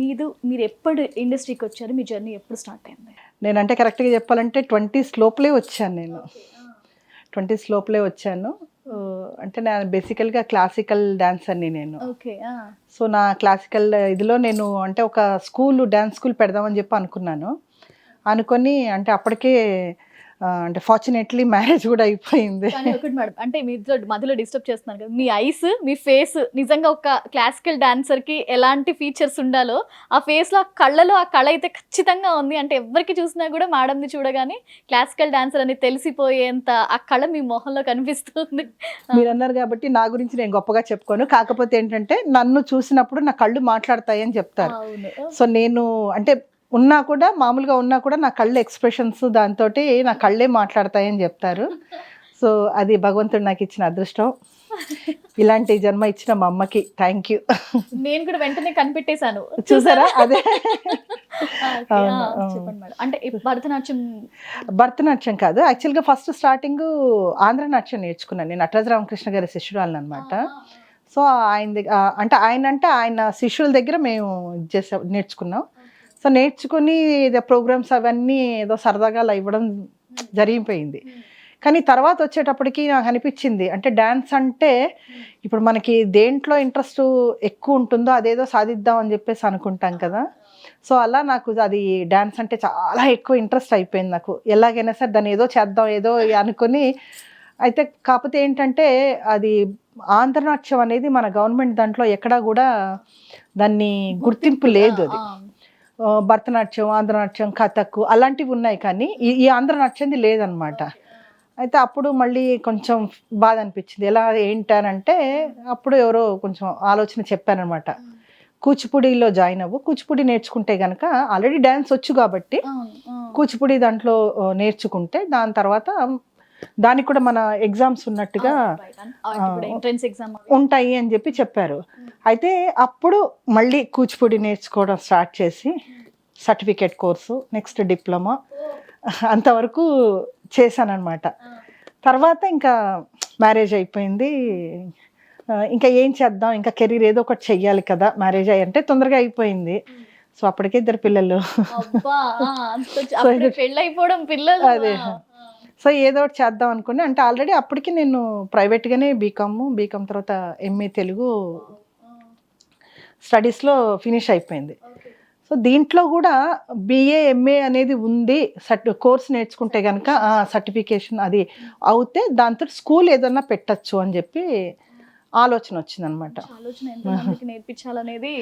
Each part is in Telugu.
మీదు మీరు ఎప్పుడు ఇండస్ట్రీకి వచ్చారు? మీ జర్నీ ఎప్పుడు స్టార్ట్ అయింది? నేనంటే కరెక్ట్గా చెప్పాలంటే ట్వంటీస్ లోపలే వచ్చాను నేను. ట్వంటీస్ లోపలే వచ్చాను. అంటే నేను బేసికల్గా క్లాసికల్ డాన్సర్ని నేను. ఓకే సో నా క్లాసికల్ ఇదిలో నేను అంటే ఒక స్కూల్ డ్యాన్స్ స్కూల్ పెడదామని చెప్పి అనుకున్నాను. అనుకొని అంటే అప్పటికే అంటే ఫార్చునేట్లీ మ్యారేజ్ కూడా అయిపోయింది. ఒకటి మేడం అంటే మీతో మధ్యలో డిస్టర్బ్ చేస్తున్నాను కదా మీ ఐస్ మీ ఫేస్ నిజంగా ఒక క్లాసికల్ డాన్సర్కి ఎలాంటి ఫీచర్స్ ఉండాలో ఆ ఫేస్లో ఆ కళ్ళలో ఆ కళ అయితే ఖచ్చితంగా ఉంది. అంటే ఎవరికి చూసినా కూడా మేడంని చూడగానే క్లాసికల్ డాన్సర్ అని తెలిసిపోయేంత ఆ కళ మీ మొహంలో కనిపిస్తుంది. మీరు అన్నారు కాబట్టి నా గురించి నేను గొప్పగా చెప్పుకోను. కాకపోతే ఏంటంటే నన్ను చూసినప్పుడు నా కళ్ళు మాట్లాడతాయి అని చెప్తారు సో నేను అంటే ఉన్నా కూడా మామూలుగా ఉన్నా కూడా నా కళ్ళు ఎక్స్ప్రెషన్స్ దాంతో నా కళ్ళే మాట్లాడతాయని చెప్తారు. సో అది భగవంతుడు నాకు ఇచ్చిన అదృష్టం. ఇలాంటి జన్మ ఇచ్చిన మా అమ్మకి థ్యాంక్ యూ. నేను కూడా వెంటనే కనిపెట్టేశాను. చూసారా? అదే. అంటే భరతనాట్యం భరతనాట్యం కాదు. యాక్చువల్గా ఫస్ట్ స్టార్టింగ్ ఆంధ్ర నాట్యం నేర్చుకున్నాను. నేను నటరాజ రామకృష్ణ గారి శిష్యురాలను అనమాట సో ఆయన దగ్గ- ఆ, అంటే ఆయన అంటే ఆయన శిష్యుల దగ్గర మేము చేసా నేర్చుకున్నాం. సో నేర్చుకుని ప్రోగ్రామ్స్ అవన్నీ ఏదో సరదాగా అలా ఇవ్వడం జరిగిపోయింది. కానీ తర్వాత వచ్చేటప్పటికి నాకు అనిపించింది. అంటే డ్యాన్స్ అంటే ఇప్పుడు మనకి దేంట్లో ఇంట్రెస్ట్ ఎక్కువ ఉంటుందో అదేదో సాధిద్దాం అని చెప్పేసి అనుకుంటాం కదా. సో అలా నాకు అది డ్యాన్స్ అంటే చాలా ఎక్కువ ఇంట్రెస్ట్ అయిపోయింది నాకు. ఎలాగైనా సరే దాన్ని ఏదో చేద్దాం ఏదో అనుకుని అయితే కాకపోతే ఏంటంటే అది ఆంధ్రనాట్యం అనేది మన గవర్నమెంట్ దాంట్లో ఎక్కడా కూడా దాన్ని గుర్తింపు లేదు అది. భరతనాట్యం ఆంధ్రనాట్యం కథక్ అలాంటివి ఉన్నాయి కానీ ఈ ఈ ఆంధ్రనాట్యంది లేదనమాట అయితే అప్పుడు మళ్ళీ కొంచెం బాధ అనిపించింది. ఎలా ఏంటనంటే అప్పుడు ఎవరో కొంచెం ఆలోచన చెప్పారనమాట కూచిపూడిలో జాయిన్ అవ్వు కూచిపూడి నేర్చుకుంటే గనక ఆల్రెడీ డ్యాన్స్ వచ్చు కాబట్టి. కూచిపూడి దాంట్లో నేర్చుకుంటే దాని తర్వాత దానికి కూడా మన ఎగ్జామ్స్ ఉన్నట్టుగా ఉంటాయి అని చెప్పి చెప్పారు. అయితే అప్పుడు మళ్ళీ కూచిపూడి నేర్చుకోవడం స్టార్ట్ చేసి సర్టిఫికేట్ కోర్సు నెక్స్ట్ డిప్లొమా అంతవరకు చేశానన్నమాట. తర్వాత ఇంకా మ్యారేజ్ అయిపోయింది. ఇంకా ఏం చేద్దాం ఇంకా కెరీర్ ఏదో ఒకటి చెయ్యాలి కదా మ్యారేజ్ అయ్యి అంటే తొందరగా అయిపోయింది. సో అప్పటికే ఇద్దరు పిల్లలు. అదే. సో ఏదో ఒకటి చేద్దాం అనుకుని అంటే ఆల్రెడీ అప్పటికి నేను ప్రైవేట్గానే బీకామ్ బీకామ్ తర్వాత ఎంఏ తెలుగు స్టడీస్లో ఫినిష్ అయిపోయింది. సో దీంట్లో కూడా బిఏ ఎంఏ అనేది ఉంది సర్ట్ కోర్స్ నేర్చుకుంటే కనుక సర్టిఫికేషన్ అది అవుతే దాంతో స్కూల్ ఏదన్నా పెట్టచ్చు అని చెప్పి ఆలోచన వచ్చిందనమాట. నేర్పించాలనేది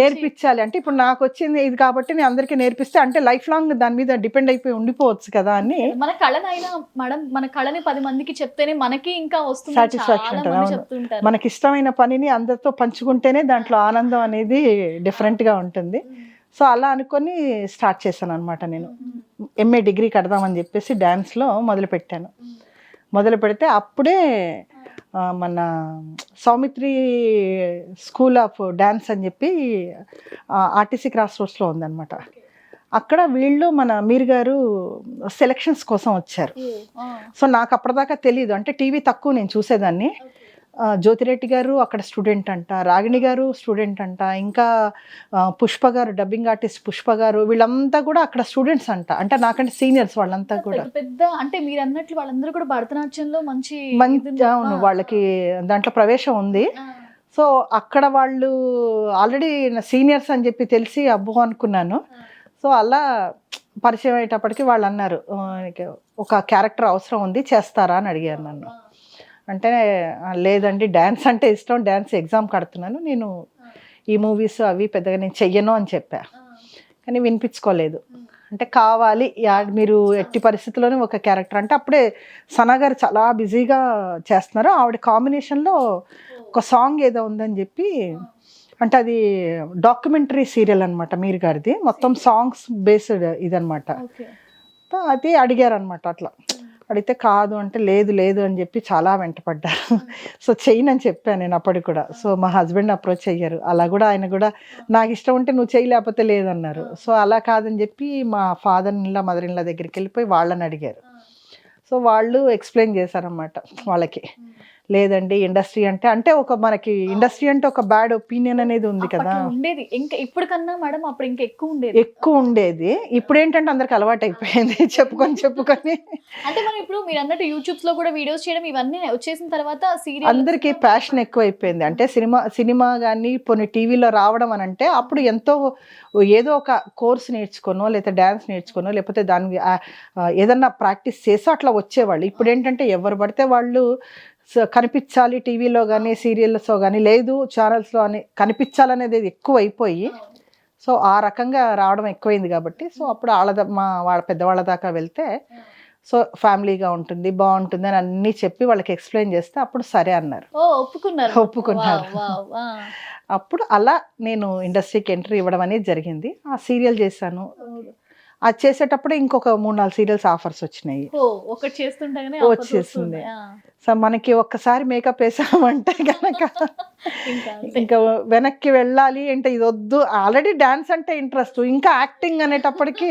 నేర్పించాలి. అంటే ఇప్పుడు నాకు వచ్చింది ఇది కాబట్టి నేను అందరికీ నేర్పిస్తే అంటే లైఫ్ లాంగ్ దాని మీద డిపెండ్ అయిపోయి ఉండిపోవచ్చు కదా అని మన కళనైనా మేడం మన కళని పది మందికి చెప్తేనే మనకి ఇంకా వస్తుంది. చెప్తుంటారు. మనకి ఇష్టమైన పనిని అందరితో పంచుకుంటేనే దాంట్లో ఆనందం అనేది డిఫరెంట్గా ఉంటుంది. సో అలా అనుకొని స్టార్ట్ చేశాను అనమాట నేను ఎంఏ డిగ్రీ కడదామని చెప్పేసి డ్యాన్స్లో మొదలు పెట్టాను మొదలు పెడితే అప్పుడే మన సౌమిత్రి స్కూల్ ఆఫ్ డ్యాన్స్ అని చెప్పి ఆర్టీసీ క్రాస్ రోడ్స్లో ఉందన్నమాట. అక్కడ వీళ్ళు మన మీర్ గారు సెలక్షన్స్ కోసం వచ్చారు. సో నాకు అప్పటిదాకా తెలియదు అంటే టీవీ తక్కువ నేను చూసేదాన్ని. జ్యోతిరెడ్డి గారు అక్కడ స్టూడెంట్ అంట రాగిణి గారు స్టూడెంట్ అంట ఇంకా పుష్ప గారు డబ్బింగ్ ఆర్టిస్ట్ పుష్ప గారు వీళ్ళంతా కూడా అక్కడ స్టూడెంట్స్ అంట. అంటే నాకంటే సీనియర్స్ వాళ్ళంతా కూడా. పెద్ద అంటే మీరు అన్నట్లు వాళ్ళందరూ కూడా భరతనాట్యంలో మంచి. అవును వాళ్ళకి దాంట్లో ప్రవేశం ఉంది. సో అక్కడ వాళ్ళు ఆల్రెడీ సీనియర్స్ అని చెప్పి తెలిసి అబ్బో అనుకున్నాను. సో అలా పరిచయం అయ్యేటప్పటికి వాళ్ళు అన్నారు "ఆ, నీకు ఒక క్యారెక్టర్ అవసరం ఉంది చేస్తారా? అని అడిగారు నన్ను. అంటే "ఆ, లేదండి డ్యాన్స్ అంటే ఇష్టం. డ్యాన్స్ ఎగ్జామ్ కడుతున్నాను. నేను ఈ మూవీస్ అవి పెద్దగా నేను చెయ్యను అని చెప్పా. కానీ వినిపించుకోలేదు. అంటే కావాలి. మీరు ఎట్టి పరిస్థితుల్లోనే ఒక క్యారెక్టర్ అంటే అప్పుడే సనా గారు చాలా బిజీగా చేస్తున్నారు. ఆవిడ కాంబినేషన్లో ఒక సాంగ్ ఏదో ఉందని చెప్పి అంటే అది డాక్యుమెంటరీ సీరియల్ అనమాట మీరు గారిది. మొత్తం సాంగ్స్ బేస్డ్ ఇదనమాట అది అడిగారు అనమాట అట్లా. అడిగితే కాదు అంటే లేదు లేదు అని చెప్పి చాలా వెంటపడ్డారు. సో చెయ్యను అని చెప్పాను నేను అప్పటికి కూడా. సో మా హస్బెండ్ అప్రోచ్ అయ్యారు. అలా కూడా ఆయన కూడా నాకు ఇష్టం ఉంటే నువ్వు చేయలేకపోతే లేదన్నారు సో అలా కాదని చెప్పి మా ఫాదర్ ఇన్లా మదర్ ఇన్లా దగ్గరికి వెళ్ళిపోయి వాళ్ళని అడిగారు. సో వాళ్ళు ఎక్స్ప్లెయిన్ చేశారన్నమాట వాళ్ళకి. లేదండి ఇండస్ట్రీ అంటే అంటే ఒక మనకి ఇండస్ట్రీ అంటే ఒక బ్యాడ్ ఒపీనియన్ అనేది ఉంది కదా. ఉండేది. ఇంకా ఇప్పుడు కన్నా మేడం అప్పుడు ఇంకా ఎక్కువ ఉండేది. ఎక్కువ ఉండేది. ఇప్పుడు ఏంటంటే అందరికి అలవాటు అయిపోయింది. చెప్పుకొని చెప్పుకొని. అంటే మనం ఇప్పుడు మీరు అన్నట్టు యూట్యూబ్స్లో కూడా వీడియోస్ చేయడం ఇవన్నీ వచ్చేసిన తర్వాత సీరియల్ అందరికీ ప్యాషన్ ఎక్కువ అయిపోయింది అంటే సినిమా సినిమా కానీ కొన్ని టీవీలో రావడం అని అంటే అప్పుడు ఎంతో ఏదో ఒక కోర్స్ నేర్చుకోనో లేకపోతే డ్యాన్స్ నేర్చుకోనో లేకపోతే దాని ఏదన్నా ప్రాక్టీస్ చేసో అట్లా వచ్చేవాళ్ళు. ఇప్పుడు ఏంటంటే ఎవరు పడితే వాళ్ళు కనిపించాలి టీవీలో కానీ సీరియల్స్లో కానీ లేదు ఛానల్స్లో అని కనిపించాలనేది ఎక్కువ అయిపోయి సో ఆ రకంగా రావడం ఎక్కువైంది కాబట్టి సో అప్పుడు వాళ్ళ మా వాళ్ళ పెద్దవాళ్ళ దాకా వెళ్తే సో ఫ్యామిలీగా ఉంటుంది బాగుంటుంది అని అన్నీ చెప్పి వాళ్ళకి ఎక్స్ప్లెయిన్ చేస్తే అప్పుడు సరే అన్నారు. ఒప్పుకున్నారు. ఒప్పుకున్నారు. అప్పుడు అలా నేను ఇండస్ట్రీకి ఎంట్రీ ఇవ్వడం అనేది జరిగింది. ఆ సీరియల్ చేశాను. అది చేసేటప్పుడు ఇంకొక మూడు నాలుగు సీరియల్స్ ఆఫర్స్ వచ్చినాయి. వచ్చేసింది. సో మనకి ఒక్కసారి మేకప్ వేసామంటే కనుక ఇంకా. ఇంకా వెనక్కి వెళ్ళాలి అంటే ఇది వద్దు. ఆల్రెడీ డాన్స్ అంటే ఇంట్రెస్ట్ ఇంకా యాక్టింగ్ అనేటప్పటికి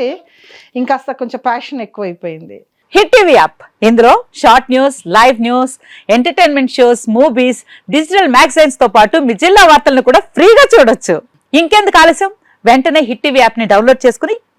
ఇంకాస్త కొంచెం ప్యాషన్ ఎక్కువైపోయింది. Hit TV app. ఇందులో short news live news entertainment shows movies digital మ్యాగజైన్స్తో పాటు మీ జిల్లా వార్తలను కూడా ఫ్రీగా చూడొచ్చు. ఇంకెందుకు ఆలస్యం? వెంటనే హిట్ టీవీ యాప్ని డౌన్లోడ్ చేసుకుని